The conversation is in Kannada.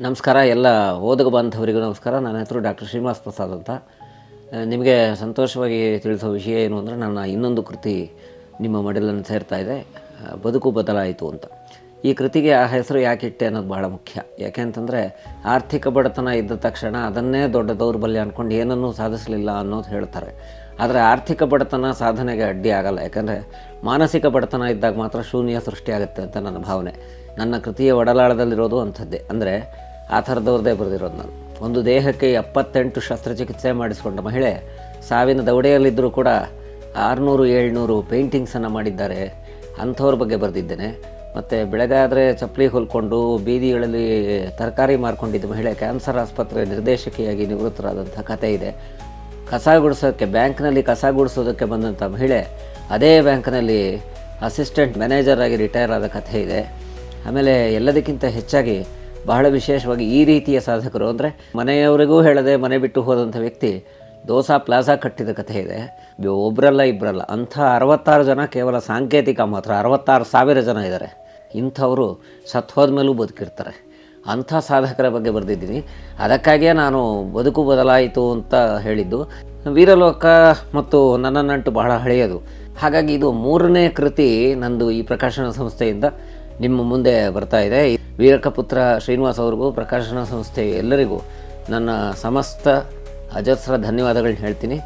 ನಮಸ್ಕಾರ, ಎಲ್ಲ ಓದುಗ ಬಾಂಧವರಿಗೂ ನಮಸ್ಕಾರ. ನನ್ನ ಹೆಸರು ಡಾಕ್ಟರ್ ಶ್ರೀನಿವಾಸ್ ಪ್ರಸಾದ್ ಅಂತ. ನಿಮಗೆ ಸಂತೋಷವಾಗಿ ತಿಳಿಸೋ ವಿಷಯ ಏನು ಅಂದರೆ, ನನ್ನ ಇನ್ನೊಂದು ಕೃತಿ ನಿಮ್ಮ ಮಡಿಲನ್ನು ಸೇರ್ತಾ ಇದೆ. ಬದುಕು ಬದಲಾಯಿತು ಅಂತ. ಈ ಕೃತಿಗೆ ಆ ಹೆಸರು ಯಾಕೆ ಇಟ್ಟೆ ಅನ್ನೋದು ಭಾಳ ಮುಖ್ಯ. ಯಾಕೆ ಅಂತಂದರೆ, ಆರ್ಥಿಕ ಬಡತನ ಇದ್ದ ತಕ್ಷಣ ಅದನ್ನೇ ದೊಡ್ಡ ದೌರ್ಬಲ್ಯ ಅಂದ್ಕೊಂಡು ಏನನ್ನೂ ಸಾಧಿಸಲಿಲ್ಲ ಅನ್ನೋದು ಹೇಳ್ತಾರೆ. ಆದರೆ ಆರ್ಥಿಕ ಬಡತನ ಸಾಧನೆಗೆ ಅಡ್ಡಿ ಆಗಲ್ಲ. ಯಾಕಂದರೆ, ಮಾನಸಿಕ ಬಡತನ ಇದ್ದಾಗ ಮಾತ್ರ ಶೂನ್ಯ ಸೃಷ್ಟಿಯಾಗುತ್ತೆ ಅಂತ ನನ್ನ ಭಾವನೆ. ನನ್ನ ಕೃತಿಯ ಒಡಲಾಳದಲ್ಲಿರೋದು ಅಂಥದ್ದೇ. ಅಂದರೆ ಆ ಥರದವ್ರದ್ದೇ ಬರೆದಿರೋದು ನಾನು. ಒಂದು ದೇಹಕ್ಕೆ ಎಪ್ಪತ್ತೆಂಟು ಶಸ್ತ್ರಚಿಕಿತ್ಸೆ ಮಾಡಿಸಿಕೊಂಡ ಮಹಿಳೆ ಸಾವಿನ ದೌಡೆಯಲ್ಲಿದ್ದರೂ ಕೂಡ ಆರುನೂರು, ಏಳ್ನೂರು ಪೇಂಟಿಂಗ್ಸನ್ನು ಮಾಡಿದ್ದಾರೆ. ಅಂಥವ್ರ ಬಗ್ಗೆ ಬರೆದಿದ್ದೇನೆ. ಮತ್ತು ಬೆಳಗಾದರೆ ಚಪ್ಪಲಿ ಹೊಲ್ಕೊಂಡು ಬೀದಿಗಳಲ್ಲಿ ತರಕಾರಿ ಮಾರ್ಕೊಂಡಿದ್ದ ಮಹಿಳೆ ಕ್ಯಾನ್ಸರ್ ಆಸ್ಪತ್ರೆ ನಿರ್ದೇಶಕಿಯಾಗಿ ನಿವೃತ್ತರಾದಂಥ ಕಥೆ ಇದೆ. ಕಸ ಗುಡಿಸೋಕ್ಕೆ ಬ್ಯಾಂಕ್ನಲ್ಲಿ ಕಸ ಗುಡಿಸೋದಕ್ಕೆ ಬಂದಂಥ ಮಹಿಳೆ ಅದೇ ಬ್ಯಾಂಕ್ನಲ್ಲಿ ಅಸಿಸ್ಟೆಂಟ್ ಮ್ಯಾನೇಜರ್ ಆಗಿ ರಿಟೈರ್ ಆದ ಕಥೆ ಇದೆ. ಆಮೇಲೆ ಎಲ್ಲದಕ್ಕಿಂತ ಹೆಚ್ಚಾಗಿ ಬಹಳ ವಿಶೇಷವಾಗಿ ಈ ರೀತಿಯ ಸಾಧಕರು ಅಂದರೆ ಮನೆಯವರಿಗೂ ಹೇಳದೆ ಮನೆ ಬಿಟ್ಟು ಹೋದಂಥ ವ್ಯಕ್ತಿ ದೋಸಾ ಪ್ಲಾಜಾ ಕಟ್ಟಿದ ಕಥೆ ಇದೆ. ಒಬ್ಬರಲ್ಲ ಇಬ್ಬರಲ್ಲ ಅಂಥ ಅರವತ್ತಾರು ಜನ ಕೇವಲ ಸಾಂಕೇತಿಕ ಮಾತ್ರ, ಅರವತ್ತಾರು ಸಾವಿರ ಜನ ಇದ್ದಾರೆ ಇಂಥವರು ಸತ್ತು ಹೋದ್ಮೇಲೂ ಬದುಕಿರ್ತಾರೆ. ಅಂಥ ಸಾಧಕರ ಬಗ್ಗೆ ಬರೆದಿದ್ದೀನಿ. ಅದಕ್ಕಾಗಿಯೇ ನಾನು ಬದುಕು ಬದಲಾಯಿತು ಅಂತ ಹೇಳಿದ್ದು. ವೀರಲೋಕ ಮತ್ತು ನನ್ನ ನಂಟು ಬಹಳ ಹಳೆಯದು. ಹಾಗಾಗಿ ಇದು ಮೂರನೇ ಕೃತಿ ನಂದು ಈ ಪ್ರಕಾಶನ ಸಂಸ್ಥೆಯಿಂದ ನಿಮ್ಮ ಮುಂದೆ ಬರ್ತಾ ಇದೆ. ವೀರಕಪುತ್ರ ಶ್ರೀನಿವಾಸ್ ಅವ್ರಿಗೂ ಪ್ರಕಾಶನ ಸಂಸ್ಥೆ ಎಲ್ಲರಿಗೂ ನನ್ನ ಸಮಸ್ತ ಅಜಸ್ರ ಧನ್ಯವಾದಗಳನ್ನ ಹೇಳ್ತೀನಿ.